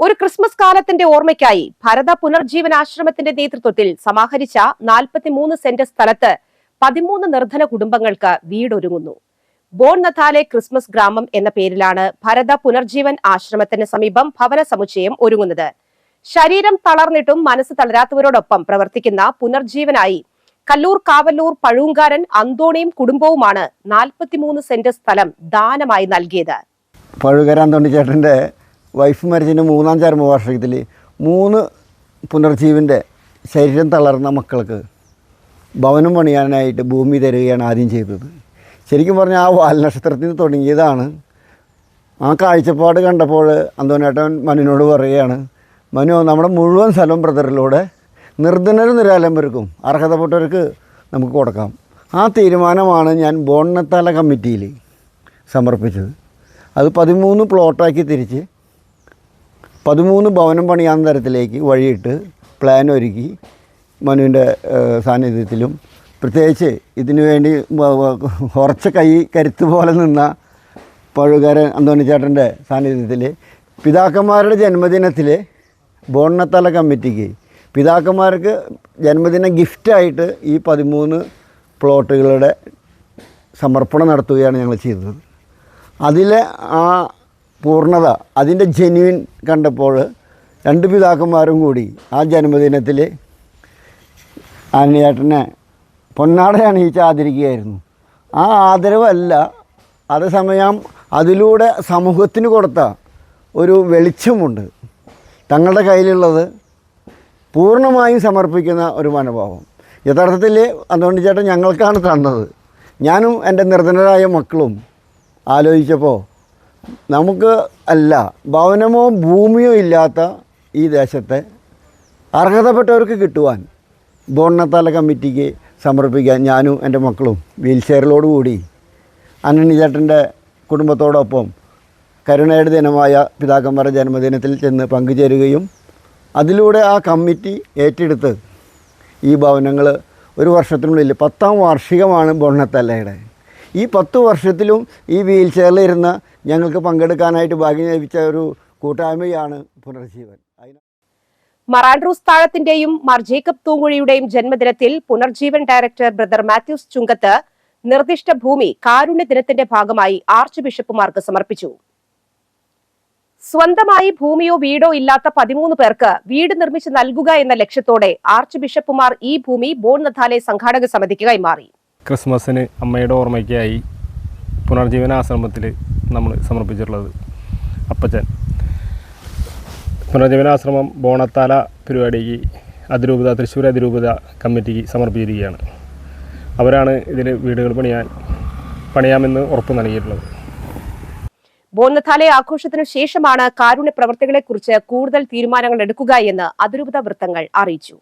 ഒരു ക്രിസ്മസ് കാലത്തിന്റെ ഓർമ്മയ്ക്കായി ഭരത പുനർജീവനാശ്രമത്തിന്റെ നേതൃത്വത്തിൽ സമാഹരിച്ച 43 സെന്റ് സ്ഥലത്ത് പതിമൂന്ന് നിർധന കുടുംബങ്ങൾക്ക് വീടൊരുങ്ങുന്നു. ബോൺ നഥാലെ ക്രിസ്മസ് ഗ്രാമം എന്ന പേരിലാണ് ഭരത പുനർജീവൻ ആശ്രമത്തിന് സമീപം ഭവന സമുച്ചയം ഒരുങ്ങുന്നത്. ശരീരം തളർന്നിട്ടും മനസ്സ് തളരാത്തവരോടൊപ്പം പ്രവർത്തിക്കുന്ന പുനർജീവനായി കല്ലൂർ കാവല്ലൂർ പഴൂങ്കാരൻ അന്തോണിയും കുടുംബവുമാണ് 43 സെന്റ് സ്ഥലം ദാനമായി നൽകിയത്. പഴുകര അന്തോണി ചേട്ടന്റെ വൈഫ് മരിച്ചതിന്റെ മൂന്നാം ചരമവാർഷികത്തിൽ മൂന്ന് പുനർജീവിന്റെ ശരീരം തളർന്ന മക്കൾക്ക് ഭവനം പണിയാനായിട്ട് ഭൂമി തരികയാണ് ആദ്യം ചെയ്തത്. ശരിക്കും പറഞ്ഞാൽ ആ വാൽനക്ഷത്രത്തിൽ നിന്ന് തുടങ്ങിയതാണ്. ആ കാഴ്ചപ്പാട് കണ്ടപ്പോൾ അന്തോനേട്ടൻ മനുവിനോട് പറയുകയാണ് മനു നമ്മുടെ മുഴുവൻ സ്ഥലം ബ്രദറിലൂടെ നിർധനരും നിരാലംബർക്കും അർഹതപ്പെട്ടവർക്ക് നമുക്ക് കൊടുക്കാം. ആ തീരുമാനമാണ് ഞാൻ ബോണ്ണത്താല കമ്മിറ്റിയിൽ സമർപ്പിച്ചത്. അത് പതിമൂന്ന് പ്ലോട്ടാക്കി തിരിച്ച് പതിമൂന്ന് ഭവനം പണിയാൻ തരത്തിലേക്ക് വഴിയിട്ട് പ്ലാൻ ഒരുക്കി മനുവിന്റെ സാന്നിധ്യത്തിലും. പ്രത്യേകിച്ച് ഇതിനു വേണ്ടി ഉറച്ച കൈ കരുത്ത് പോലെ നിന്ന പഴുകാരൻ അന്തോണി ചേട്ടന്റെ സാന്നിധ്യത്തിൽ പിതാക്കന്മാരുടെ ജന്മദിനത്തിൽ ബോണ്ണത്തല കമ്മിറ്റിക്ക് പിതാക്കന്മാർക്ക് ജന്മദിന ഗിഫ്റ്റായിട്ട് ഈ പതിമൂന്ന് പ്ലോട്ടുകളുടെ സമർപ്പണം നടത്തുകയാണ് ഞങ്ങൾ ചെയ്തത്. അതിലെ ആ പൂർണത. അതിന്റെ ജെന്യുവിൻ കണ്ടപ്പോൾ രണ്ട് പിതാക്കന്മാരും കൂടി ആ ജന്മദിനത്തിൽ ആനിയേട്ടനെ പൊന്നാട അണിയിച്ച് ആദരിക്കുകയായിരുന്നു ആ ആദരവല്ല അതേസമയം അതിലൂടെ സമൂഹത്തിന് കൊടുത്ത ഒരു വെളിച്ചമുണ്ട്. തങ്ങളുടെ കയ്യിലുള്ളത് പൂർണമായും സമർപ്പിക്കുന്ന ഒരു മനോഭാവം. യഥാർത്ഥത്തിൽ അതുകൊണ്ട് ചേട്ടൻ ഞങ്ങൾക്കാണ് തന്നത്. ഞാനും എന്റെ നിർധനരായ മക്കളും ആലോചിച്ചപ്പോൾ നമുക്ക് അല്ല ഭവനമോ ഭൂമിയോ ഇല്ലാത്ത ഈ ദേശത്തെ അർഹതപ്പെട്ടവർക്ക് കിട്ടുവാൻ ബോണ്ണത്താല കമ്മിറ്റിക്ക് സമർപ്പിക്കാൻ ഞാനും എന്റെ മക്കളും വീൽ ചെയറിലോടുകൂടി അന്നണി ചേട്ടന്റെ കുടുംബത്തോടൊപ്പം കരുണയുടെ ദിനമായ പിതാക്കന്മാരുടെ ജന്മദിനത്തിൽ ചെന്ന് പങ്കുചേരുകയും അതിലൂടെ ആ കമ്മിറ്റി ഏറ്റെടുത്ത് ഈ ഭവനങ്ങൾ ഒരു വർഷത്തിനുള്ളിൽ പത്താം വാർഷികമാണ് ബൊണ്ണത്തല്ലയുടെ ഈ പത്ത് വർഷത്തിലും ഈ വീൽ ചെയറിലിരുന്ന് ഞങ്ങൾക്ക് പങ്കെടുക്കാനായിട്ട് ഭാഗ്യം ലഭിച്ച ഒരു കൂട്ടായ്മയാണ് പുനർജീവൻ. മറാൻഡ്രൂസ് താഴത്തിന്റെയും മാർ ജേക്കബ് തൂങ്ങുഴിയുടെയും ജന്മദിനത്തിൽ പുനർജീവൻ ഡയറക്ടർ ബ്രദർ മാത്യൂസ് ചുങ്കത്ത് നിർദ്ദിഷ്ട ഭൂമി കാരുണ്യ ദിനത്തിന്റെ ഭാഗമായി ആർച്ച് ബിഷപ്പുമാർക്ക് സമർപ്പിച്ചു. സ്വന്തമായി ഭൂമിയോ വീടോ ഇല്ലാത്ത പതിമൂന്ന് പേർക്ക് വീട് നിർമ്മിച്ച് നൽകുക എന്ന ലക്ഷ്യത്തോടെ ആർച്ച് ബിഷപ്പുമാർ ഈ ഭൂമി ബോൺ നഥാലെ സംഘാടക സമിതിക്ക് കൈമാറി. ക്രിസ്മസിന് അമ്മയുടെ ഓർമ്മയ്ക്കായി പുനർജീവന ആശ്രമത്തിൽ നമ്മൾ സമർപ്പിച്ചിട്ടുള്ളത്. അപ്പച്ചൻ. പുനർജീവനാശ്രമം ബോണത്താല പരിപാടിക്ക് അതിരൂപത തൃശ്ശൂർ അതിരൂപത കമ്മിറ്റിക്ക് സമർപ്പിച്ചിരിക്കുകയാണ്. അവരാണ് ഇതിൽ വീടുകൾ പണിയാൻ പണിയാമെന്ന് ഉറപ്പ് നൽകിയിട്ടുള്ളത്. ബോന്നത്താലെ ആഘോഷത്തിനു ശേഷമാണ് കാരുണ്യ പ്രവർത്തികളെക്കുറിച്ച് കൂടുതൽ തീരുമാനങ്ങൾ എടുക്കുക എന്ന് അതിരൂപത വൃത്തങ്ങൾ അറിയിച്ചു.